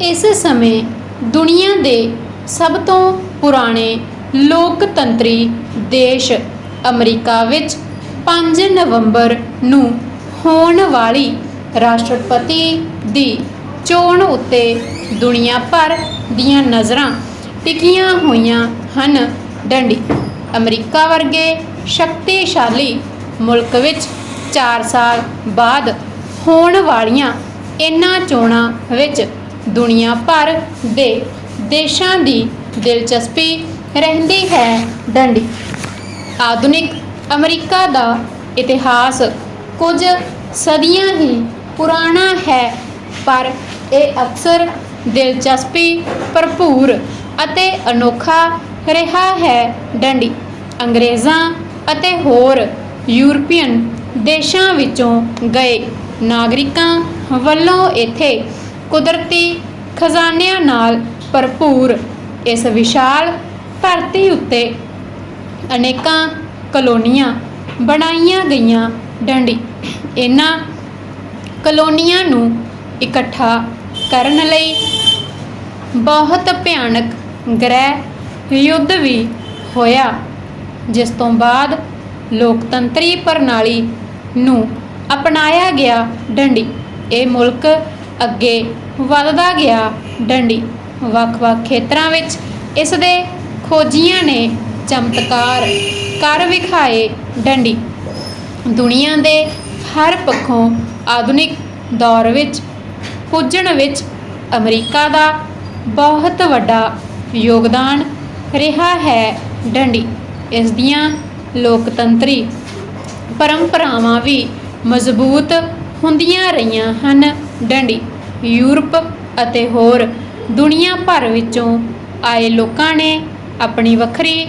ਇਸ ਸਮੇਂ ਦੁਨੀਆ ਦੇ ਸਭ ਤੋਂ ਪੁਰਾਣੇ ਲੋਕਤੰਤਰੀ ਦੇਸ਼ ਅਮਰੀਕਾ ਵਿੱਚ 5 ਨਵੰਬਰ ਨੂੰ ਹੋਣ ਵਾਲੀ ਰਾਸ਼ਟਰਪਤੀ ਦੀ ਚੋਣ ਉੱਤੇ ਦੁਨੀਆ ਭਰ ਦੀਆਂ ਨਜ਼ਰਾਂ ਟਿਕੀਆਂ ਹੋਈਆਂ ਹਨ। ਡੰਡੀ, ਅਮਰੀਕਾ ਵਰਗੇ ਸ਼ਕਤੀਸ਼ਾਲੀ ਮੁਲਕ ਵਿੱਚ 4 ਸਾਲ ਬਾਅਦ ਹੋਣ ਵਾਲੀਆਂ ਇਹਨਾਂ ਚੋਣਾਂ ਵਿੱਚ ਦੁਨੀਆ ਭਰ ਦੇ ਦੇਸ਼ਾਂ ਦੀ ਦਿਲਚਸਪੀ ਰਹਿੰਦੀ ਹੈ ਡੰਡੀ। ਆਧੁਨਿਕ ਅਮਰੀਕਾ ਦਾ ਇਤਿਹਾਸ ਕੁਝ ਸਦੀਆਂ ਹੀ ਪੁਰਾਣਾ ਹੈ, ਪਰ ਇਹ ਅਕਸਰ ਦਿਲਚਸਪੀ ਭਰਪੂਰ ਅਤੇ ਅਨੋਖਾ ਰਿਹਾ ਹੈ ਡੰਡੀ। ਅੰਗਰੇਜ਼ਾਂ ਅਤੇ ਹੋਰ ਯੂਰਪੀਅਨ ਦੇਸ਼ਾਂ ਵਿੱਚੋਂ ਗਏ ਨਾਗਰਿਕਾਂ ਵੱਲੋਂ ਇੱਥੇ ਕੁਦਰਤੀ ਖਜ਼ਾਨਿਆਂ ਨਾਲ ਭਰਪੂਰ ਇਸ ਵਿਸ਼ਾਲ ਧਰਤੀ ਉੱਤੇ ਅਨੇਕਾਂ ਕਲੋਨੀਆਂ ਬਣਾਈਆਂ ਗਈਆਂ ਡੰਡੀ। ਇਹਨਾਂ ਕਲੋਨੀਆਂ ਨੂੰ ਇਕੱਠਾ ਕਰਨ ਲਈ ਬਹੁਤ ਭਿਆਨਕ ਗ੍ਰਹਿ ਯੁੱਧ ਵੀ ਹੋਇਆ, ਜਿਸ ਤੋਂ ਬਾਅਦ ਲੋਕਤੰਤਰੀ ਪ੍ਰਣਾਲੀ ਨੂੰ ਅਪਣਾਇਆ ਗਿਆ ਡੰਡੀ। ਇਹ ਮੁਲਕ ਅੱਗੇ ਵੱਧਦਾ ਗਿਆ। ਡੰਡੀ ਵੱਖ-ਵੱਖ ਖੇਤਰਾਂ ਵਿੱਚ ਇਸ ਦੇ ਖੋਜੀਆਂ ਨੇ ਚਮਤਕਾਰ ਕਰ ਵਿਖਾਏ ਡੰਡੀ। ਦੁਨੀਆ ਦੇ ਹਰ ਪੱਖੋਂ ਆਧੁਨਿਕ ਦੌਰ ਵਿੱਚ, ਪੁੱਜਣ ਵਿੱਚ ਅਮਰੀਕਾ ਦਾ ਬਹੁਤ ਵੱਡਾ ਯੋਗਦਾਨ ਰਿਹਾ ਹੈ ਡੰਡੀ। ਇਸ ਦੀਆਂ ਲੋਕਤੰਤਰੀ ਪਰੰਪਰਾਵਾਂ ਵੀ ਮਜ਼ਬੂਤ ਹੁੰਦੀਆਂ ਰਹੀਆਂ ਹਨ। ਡੰਡੀ, ਯੂਰਪ ਅਤੇ ਹੋਰ ਦੁਨੀਆ ਭਰ ਵਿੱਚੋਂ ਆਏ ਲੋਕਾਂ ਨੇ ਆਪਣੀ ਵੱਖਰੀ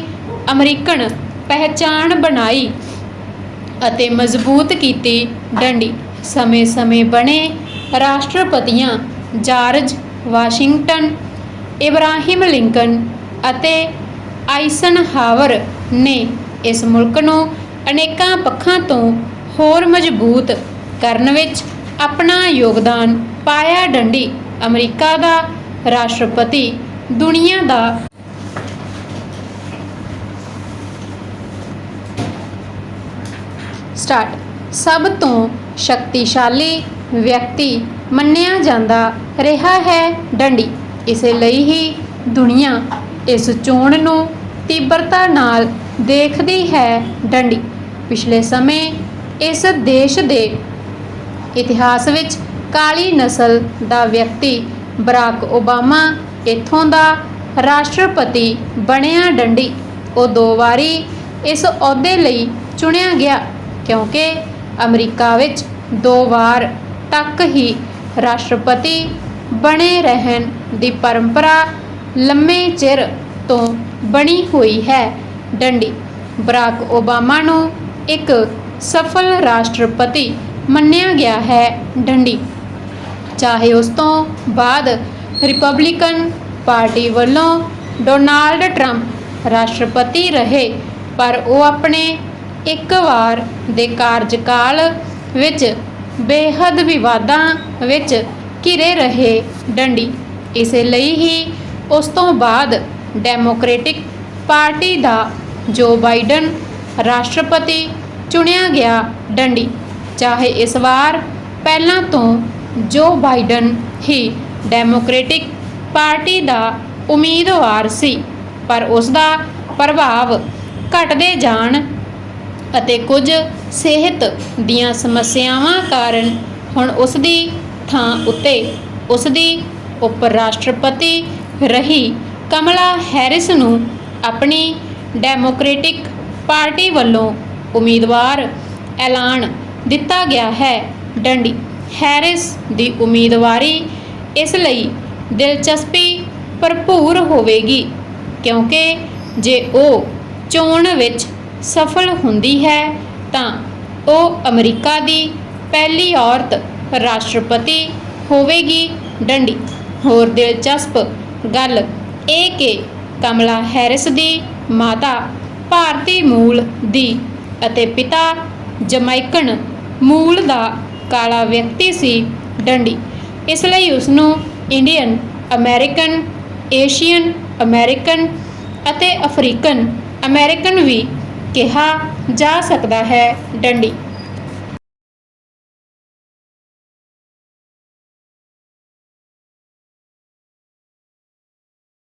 ਅਮਰੀਕਨ ਪਹਿਚਾਣ ਬਣਾਈ ਅਤੇ ਮਜ਼ਬੂਤ ਕੀਤੀ ਡੰਡੀ। ਸਮੇਂ-ਸਮੇਂ ਬਣੇ ਰਾਸ਼ਟਰਪਤੀਆਂ ਜਾਰਜ ਵਾਸ਼ਿੰਗਟਨ, ਇਬਰਾਹਿਮ ਲਿੰਕਨ ਅਤੇ ਆਈਸਨਹਾਵਰ ਨੇ ਇਸ ਮੁਲਕ ਨੂੰ ਅਨੇਕਾਂ ਪੱਖਾਂ ਤੋਂ ਹੋਰ ਮਜ਼ਬੂਤ ਕਰਨ ਵਿੱਚ ਆਪਣਾ ਯੋਗਦਾਨ ਪਾਇਆ ਡੰਡੀ ਅਮਰੀਕਾ ਦਾ ਰਾਸ਼ਟਰਪਤੀ, ਦੁਨੀਆ ਦਾ। ਸਟਾਰਟ। ਸਭ ਤੋਂ ਸ਼ਕਤੀਸ਼ਾਲੀ ਵਿਅਕਤੀ ਮੰਨਿਆ ਜਾਂਦਾ ਰਿਹਾ ਹੈ ਡੰਡੀ। ਇਸੇ ਲਈ ਹੀ ਦੁਨੀਆ ਇਸ ਚੋਣ ਨੂੰ ਤੀਬਰਤਾ ਨਾਲ ਦੇਖਦੀ ਹੈ ਡੰਡੀ। ਪਿਛਲੇ ਸਮੇਂ ਇਸ ਦੇਸ਼ ਦੇ ਇਤਿਹਾਸ ਵਿੱਚ ਕਾਲੀ ਨਸਲ ਦਾ ਵਿਅਕਤੀ ਬਰਾਕ ਓਬਾਮਾ ਇੱਥੋਂ ਦਾ ਰਾਸ਼ਟਰਪਤੀ ਬਣਿਆ ਡੰਡੀ। ਉਹ ਦੋ ਵਾਰੀ ਇਸ ਅਹੁਦੇ ਲਈ ਚੁਣਿਆ ਗਿਆ ਕਿਉਂਕਿ ਅਮਰੀਕਾ ਵਿੱਚ ਦੋ ਵਾਰ ਤੱਕ ਹੀ ਰਾਸ਼ਟਰਪਤੀ ਬਣੇ ਰਹਿਣ ਦੀ ਪਰੰਪਰਾ ਲੰਮੇ ਚਿਰ ਤੋਂ ਬਣੀ ਹੋਈ ਹੈ ਡੰਡੀ। ਬਰਾਕ ਓਬਾਮਾ ਨੂੰ ਇੱਕ ਸਫਲ ਰਾਸ਼ਟਰਪਤੀ ਮੰਨਿਆ ਗਿਆ ਹੈ ਡੰਡੀ। ਚਾਹੇ ਉਸ ਤੋਂ ਬਾਅਦ ਰਿਪਬਲਿਕਨ ਪਾਰਟੀ ਵੱਲੋਂ ਡੋਨਾਲਡ ਟਰੰਪ ਰਾਸ਼ਟਰਪਤੀ ਰਹੇ, ਪਰ ਉਹ ਆਪਣੇ ਇੱਕ ਵਾਰ ਦੇ ਕਾਰਜਕਾਲ ਵਿੱਚ ਬੇਹੱਦ ਵਿਵਾਦਾਂ ਵਿੱਚ ਘਿਰੇ ਰਹੇ ਡੰਡੀ। ਇਸੇ ਲਈ ਹੀ ਉਸ ਤੋਂ ਬਾਅਦ ਡੈਮੋਕ੍ਰੈਟਿਕ ਪਾਰਟੀ ਦਾ ਜੋ ਬਾਈਡਨ ਰਾਸ਼ਟਰਪਤੀ ਚੁਣਿਆ ਗਿਆ ਡੰਡੀ। ਚਾਹੇ ਇਸ ਵਾਰ ਪਹਿਲਾਂ ਤੋਂ ਜੋ ਬਾਈਡਨ ਹੀ ਡੈਮੋਕ੍ਰੈਟਿਕ ਪਾਰਟੀ ਦਾ ਉਮੀਦਵਾਰ ਸੀ, ਪਰ ਉਸ ਦਾ ਪ੍ਰਭਾਵ ਘਟਦੇ ਜਾਣ ਅਤੇ ਕੁਝ ਸਿਹਤ ਦੀਆਂ ਸਮੱਸਿਆਵਾਂ ਕਾਰਨ ਹੁਣ ਉਸ ਦੀ ਥਾਂ ਉੱਤੇ ਉਸ ਦੀ ਉਪ ਰਾਸ਼ਟਰਪਤੀ ਰਹੀ ਕਮਲਾ ਹੈਰਿਸ ਨੂੰ ਆਪਣੀ ਡੈਮੋਕ੍ਰੈਟਿਕ ਪਾਰਟੀ ਵੱਲੋਂ ਉਮੀਦਵਾਰ ਐਲਾਨ ਦਿੱਤਾ ਗਿਆ ਹੈ। ਡੰਡੀ ਹੈਰਿਸ ਦੀ ਉਮੀਦਵਾਰੀ ਇਸ ਲਈ ਦਿਲਚਸਪੀ ਭਰਪੂਰ ਹੋਵੇਗੀ ਕਿਉਂਕਿ ਜੇ ਉਹ ਚੋਣ ਵਿੱਚ ਸਫਲ ਹੁੰਦੀ ਹੈ ਤਾਂ ਉਹ ਅਮਰੀਕਾ ਦੀ ਪਹਿਲੀ ਔਰਤ ਰਾਸ਼ਟਰਪਤੀ ਹੋਵੇਗੀ। ਡੰਡੀ, ਹੋਰ ਦਿਲਚਸਪ ਗੱਲ ਇਹ ਕਿ ਕਮਲਾ ਹੈਰਿਸ ਦੀ ਮਾਤਾ ਭਾਰਤੀ ਮੂਲ ਦੀ ਅਤੇ ਪਿਤਾ ਜਮੈਕਨ ਮੂਲ ਦਾ ਕਾਲਾ ਵਿਅਕਤੀ ਸੀ ਡੰਡੀ। ਇਸ ਲਈ ਉਸ ਨੂੰ ਇੰਡੀਅਨ ਅਮਰੀਕਨ ਏਸ਼ੀਅਨ ਅਮਰੀਕਨ ਅਤੇ ਅਫਰੀਕਨ ਅਮਰੀਕਨ ਵੀ ਕਿਹਾ ਜਾ ਸਕਦਾ ਹੈ ਡੰਡੀ।